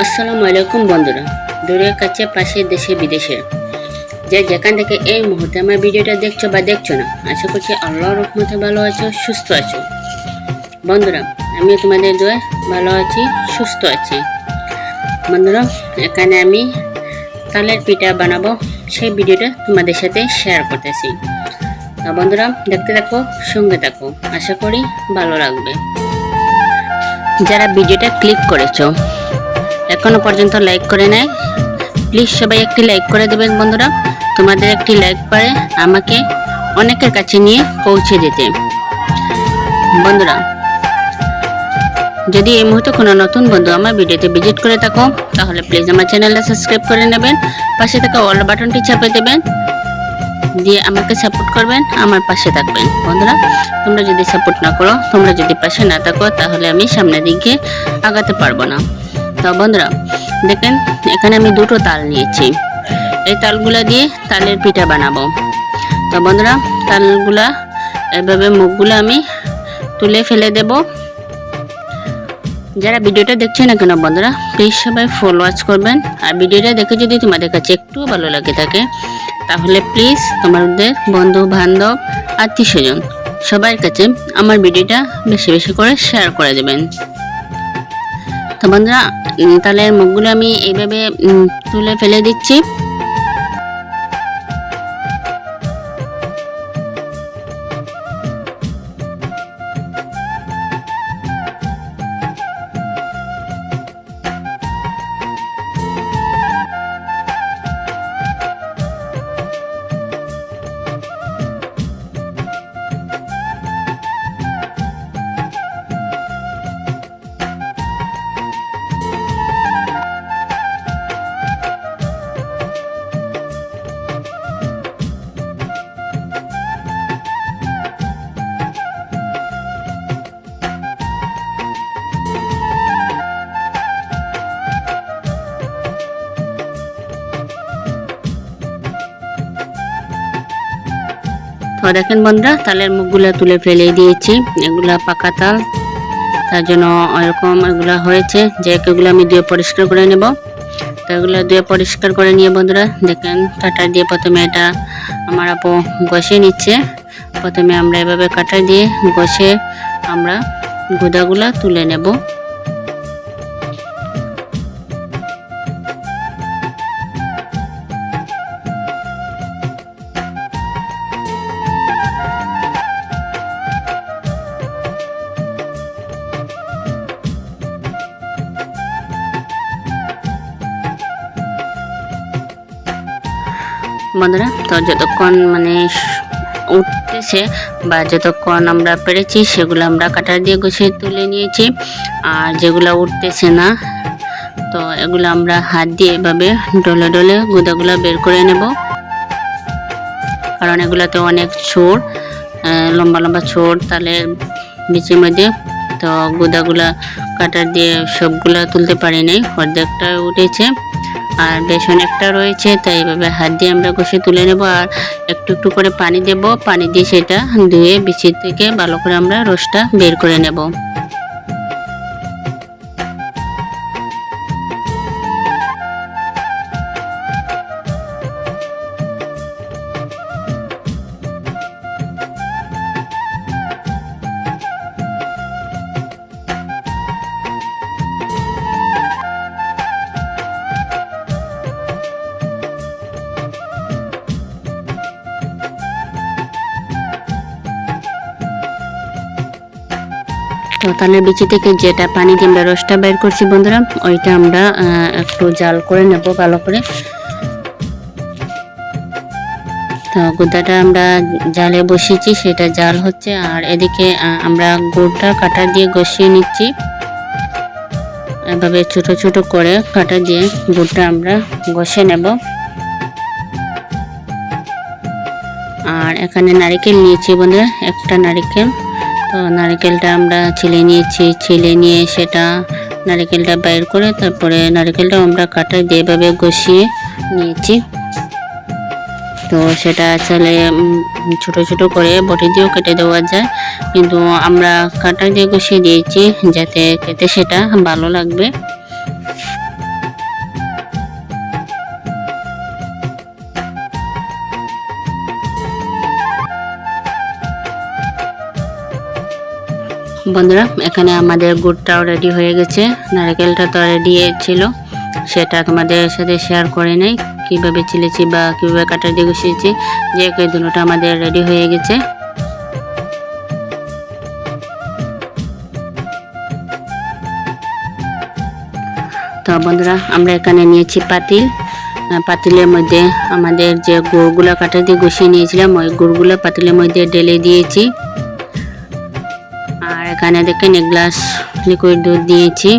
আসসালামু আলাইকুম বন্ধুরা। দূরের কাছে পাশে দেশে, বিদেশে। যে যেখান থেকে এই মুহূর্তে আমার ভিডিওটা দেখছ বা দেখছ না, আশা করছি আল্লাহর রহমতে ভালো আছো, সুস্থ আছো। বন্ধুরা, আমি তোমাদের দোয়া ভালো আছি, সুস্থ আছি। বন্ধুরা, এখানে আমি তালের পিঠা বানাবো, সেই ভিডিওটা তোমাদের সাথে শেয়ার করতেছি। তো বন্ধুরা, দেখতে থাকো, সঙ্গে থাকো, আশা করি ভালো লাগবে। যারা ভিডিওটা ক্লিক করেছ এখনও পর্যন্ত লাইক করে নেয় প্লিজ সবাই একটি লাইক করে দেবেন বন্ধুরা। তোমাদের একটি লাইক পারে আমাকে অনেকের কাছে নিয়ে পৌঁছে দিতে। বন্ধুরা, যদি এই মুহূর্তে কোনো নতুন বন্ধু আমার ভিডিওতে ভিজিট করে থাকো, তাহলে প্লিজ আমার চ্যানেলটা সাবস্ক্রাইব করে নেবেন। পাশে থাকা অল বাটনটি চাপে দেবেন। দিয়ে আমাকে সাপোর্ট করবেন, আমার পাশে থাকবেন। বন্ধুরা, তোমরা যদি সাপোর্ট না করো, তোমরা যদি পাশে না থাকো, তাহলে আমি সামনের দিকে আগাতে পারব না। তো বন্ধুরা, দেখেন, এখানে আমি দুটো তাল নিয়েছি। এই তালগুলা দিয়ে তালের পিঠা বানাবো। তো বন্ধুরা, তালগুলা, এভাবে মুখগুলো আমি তুলে ফেলে দেব। যারা ভিডিওটা দেখছে না কেন বন্ধুরা প্লিজ সবাই ফুল ওয়াচ করবেন। আর ভিডিওটা দেখে যদি তোমাদের কাছে একটু ভালো লাগে থাকে, তাহলে প্লিজ তোমাদের বন্ধু, বান্ধব, আত্মীয় স্বজন, সবার কাছে আমার ভিডিওটা বেশি বেশি করে শেয়ার করে দেবেন। তো বন্ধুরা তাহলে মুখগুলো আমি এইভাবে তুলে ফেলে দিচ্ছি। দেখেন বন্ধুরা, তালের মুখগুলো তুলে ফেলে দিয়েছি। এগুলা পাকা তাল, তার জন্য এরকম এগুলা হয়েছে যে এগুলো আমি দিয়ে পরিষ্কার করে নেব। তো এগুলো দিয়ে পরিষ্কার করে নিয়ে বন্ধুরা, দেখেন কাটা দিয়ে প্রথমে এটা আমার আপু ঘষে নিচ্ছে। প্রথমে আমরা এভাবে কাটা দিয়ে ঘষে আমরা গুদাগুলা তুলে নেব। বন্ধুরা, তো যতক্ষণ মানে উঠতেছে বা যতক্ষণ আমরা পেরেছি, সেগুলো আমরা কাটার দিয়ে গুছিয়ে তুলে নিয়েছি। আর যেগুলো উঠতেছে না, তো এগুলো আমরা হাত দিয়ে এভাবে ডলে ডলে গুদাগুলো বের করে নেব। কারণ এগুলোতে অনেক ছোট লম্বা লম্বা ছোট তালের বিচির মধ্যে। তো গুদাগুলা কাটার দিয়ে সবগুলা তুলতে পারি নাই অর্ধেকটা উঠেছে। আর বেশ একটা রয়েছে, তাই এইভাবে হাত দিয়ে আমরা ঘষে তুলে নেব আর একটু একটু করে পানি দেব। পানি দিয়ে সেটা ধুয়ে বিচির থেকে ভালো করে আমরা রসটা বের করে নেব। তো তালের বিচি থেকে যেটা পানি দিয়ে আমরা রসটা বের করছি বন্ধুরা, ওইটা আমরা একটু জাল করে নেব ভালো করে। তো গুদাটা আমরা জালে বসিয়েছি, সেটা জাল হচ্ছে, আর এদিকে আমরা গুড়টা কাটা দিয়ে গসিয়ে নিচ্ছি। এভাবে ছোট ছোট করে কাটা দিয়ে গুড়টা আমরা ঘষে নেব। আর এখানে নারিকেল নিয়েছি বন্ধুরা, একটা নারকেল। তো নারকেলটা আমরা ছিলে নিয়েছি, ছিলে নিয়ে সেটা নারকেলটা বাইর করে তারপরে নারকেলটা আমরা কাটা দিয়ে এভাবে নিয়েছি। তো সেটা আসলে ছোট ছোট করে বটি দিয়েও কেটে দেওয়া যায়। কিন্তু আমরা কাটা দিয়ে ঘষিয়ে দিয়েছি, যাতে খেতে সেটা ভালো লাগবে। বন্ধুরা, এখানে আমাদের গুড়টাও রেডি হয়ে গেছে। নারকেলটা তো রেডি ছিল। সেটা তোমাদের সাথে শেয়ার করে নেই। কীভাবে চিলেছি বা কীভাবে কাটা দিয়ে বসিয়েছি যে দুটোটা আমাদের রেডি হয়ে গেছে। তো বন্ধুরা, আমরা এখানে নিয়েছি পাতিল। পাতিলের মধ্যে আমাদের যে গুড়গুলো কাটা দিয়ে গুছিয়ে নিয়েছিলাম, ওই গুড়গুলো পাতিলের মধ্যে ঢেলে দিয়েছি। এখানে দেখেন এক গ্লাস লিকুইড দুধ দিয়েছি।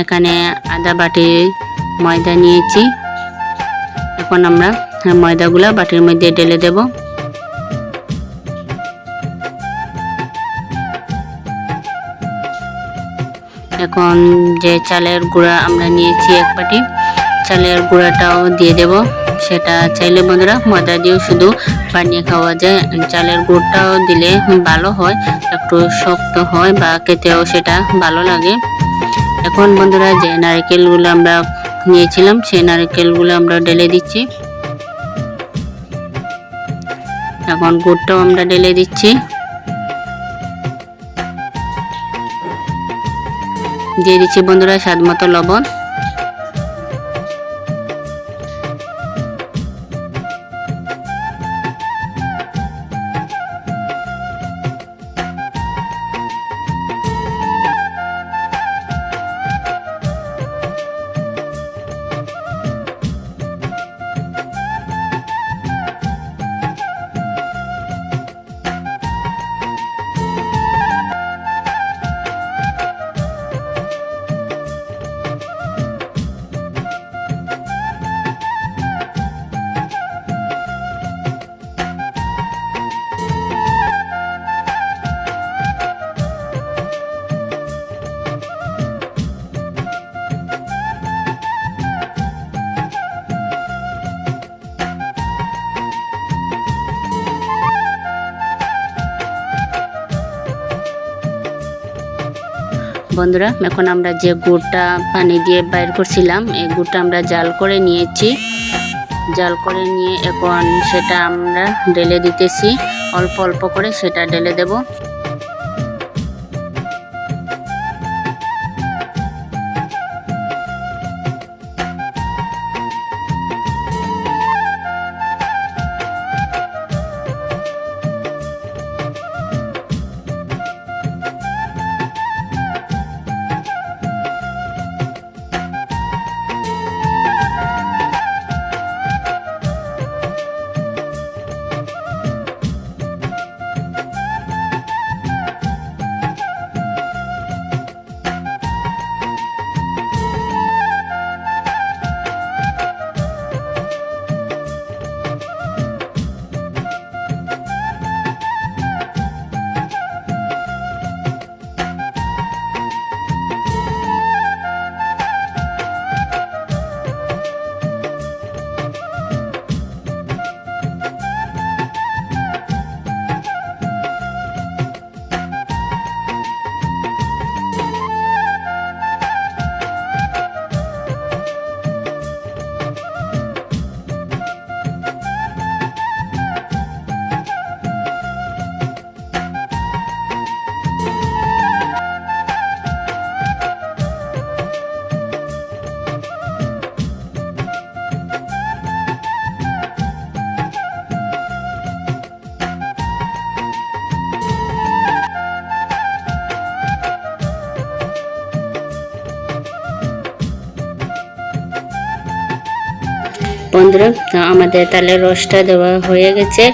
এখানে আদা বাটি ময়দা নিয়েছি। এখন আমরা ময়দাগুলো বাটির মধ্যে ঢেলে দেব। এখন যে চালের গুঁড়া আমরা নিয়েছি এক বাটি, চালের গুঁড়াটাও দিয়ে দেব। সেটা চাইলে বন্ধুরা ময়দা দিয়েও শুধু বানিয়ে খাওয়া যায়, চালের গুড়টাও দিলে ভালো হয়, একটু শক্ত হয় বা খেতেও সেটা ভালো লাগে। এখন বন্ধুরা যে নারকেলগুলো আমরা নিয়েছিলাম, সেই নারকেলগুলো আমরা ঢেলে দিচ্ছি। এখন গুড়টাও আমরা ঢেলে দিচ্ছি। দিয়ে দিচ্ছি বন্ধুরা স্বাদ মতো লবণ। বন্ধুরা, এখন আমরা যে গুড়টা পানি দিয়ে বাইর করছিলাম, এই গুড়টা আমরা জাল করে নিয়েছি। জাল করে নিয়ে এখন সেটা আমরা ঢেলে দিতেছি। অল্প অল্প করে সেটা ঢেলে দেব। বন্ধুরা আমাদের তালের রসটা দেওয়া হয়ে গেছে।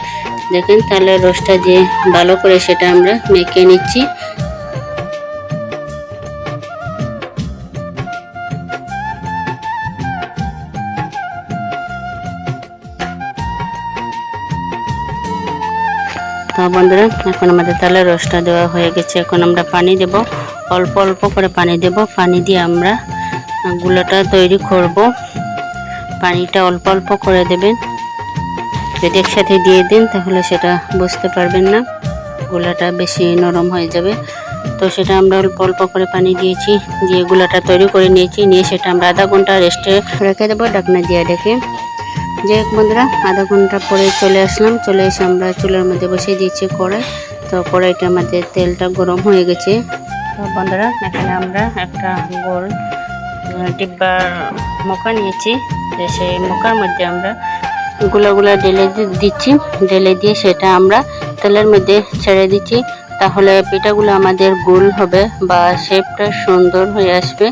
দেখেন তালের রসটা যে ভালো করে সেটা আমরা মেখে নিচ্ছি। তো বন্ধুরা, এখন আমাদের তালের রসটা দেওয়া হয়ে গেছে। এখন আমরা পানি দেব। অল্প অল্প করে পানি দেব। পানি দিয়ে আমরা গুলোটা তৈরি করব। পানিটা অল্প অল্প করে দেবেন। যদি একসাথে দিয়ে দিন, তাহলে সেটা বুঝতে পারবেন না। গোলাটা বেশি নরম হয়ে যাবে। তো সেটা আমরা অল্প অল্প করে পানি দিয়েছি, দিয়ে গুলাটা তৈরি করে নিয়েছি। নিয়ে সেটা আমরা আধা ঘণ্টা রেস্টে রেখে দেবো ডাকনা দিয়ে রেখে যে বন্ধুরা, আধা ঘণ্টা পরে চলে আসলাম। চলে এসে আমরা চুলের মধ্যে বসিয়ে দিয়েছি কড়াই। তো কড়াইটা আমাদের তেলটা গরম হয়ে গেছে। তো বন্ধুরা, এখানে আমরা একটা গোল ডিব্বার মকা নিয়েছি। যে সেই মকার মধ্যে আমরা গুলা গুলা ঢেলে দিচ্ছি। ঢেলে দিয়ে সেটা আমরা তেলের মধ্যে ছেড়ে দিচ্ছি। তাহলে পিঠাগুলো আমাদের গোল হবে বা শেপটা সুন্দর হয়ে আসবে।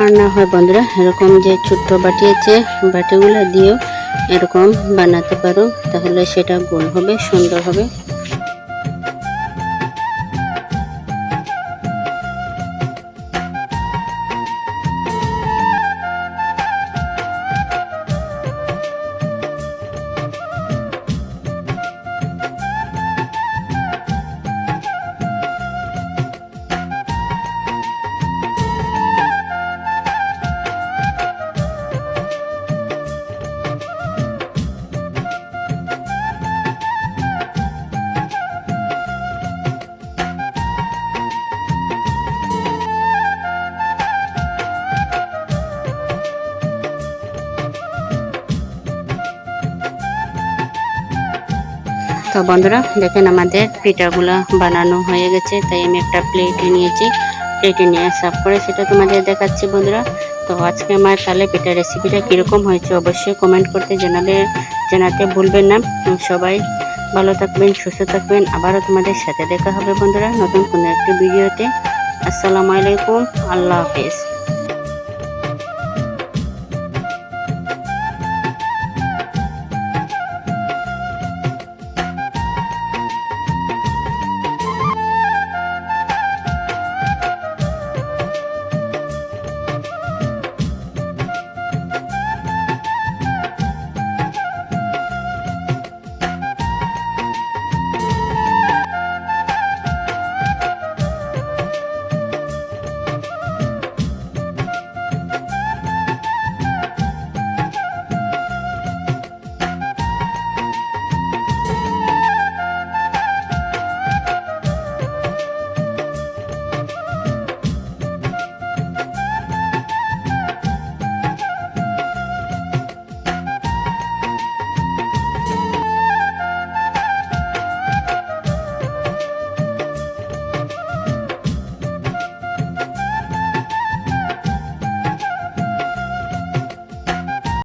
আর না হয় বন্ধুরা, এরকম যে ছোট্ট বাটি আছে, বাটিগুলো দিয়েও এরকম বানাতে পারো। তাহলে সেটা গোল হবে, সুন্দর হবে। তো বন্ধুরা, দেখেন আমাদের পিঠাগুলো বানানো হয়ে গেছে, তাই আমি একটা প্লেটে নিয়েছি। প্লেটে নিয়ে সাফ করে সেটা তোমাদের দেখাচ্ছি বন্ধুরা। তো আজকে আমার তাহলে পিঠা রেসিপিটা কীরকম হয়েছে অবশ্যই কমেন্ট করতে জানাবে জানাতে ভুলবেন না। সবাই ভালো থাকবেন, সুস্থ থাকবেন। আবারও তোমাদের সাথে দেখা হবে বন্ধুরা নতুন কোনো একটি ভিডিওতে আসসালামু আলাইকুম, আল্লাহ হাফিজ।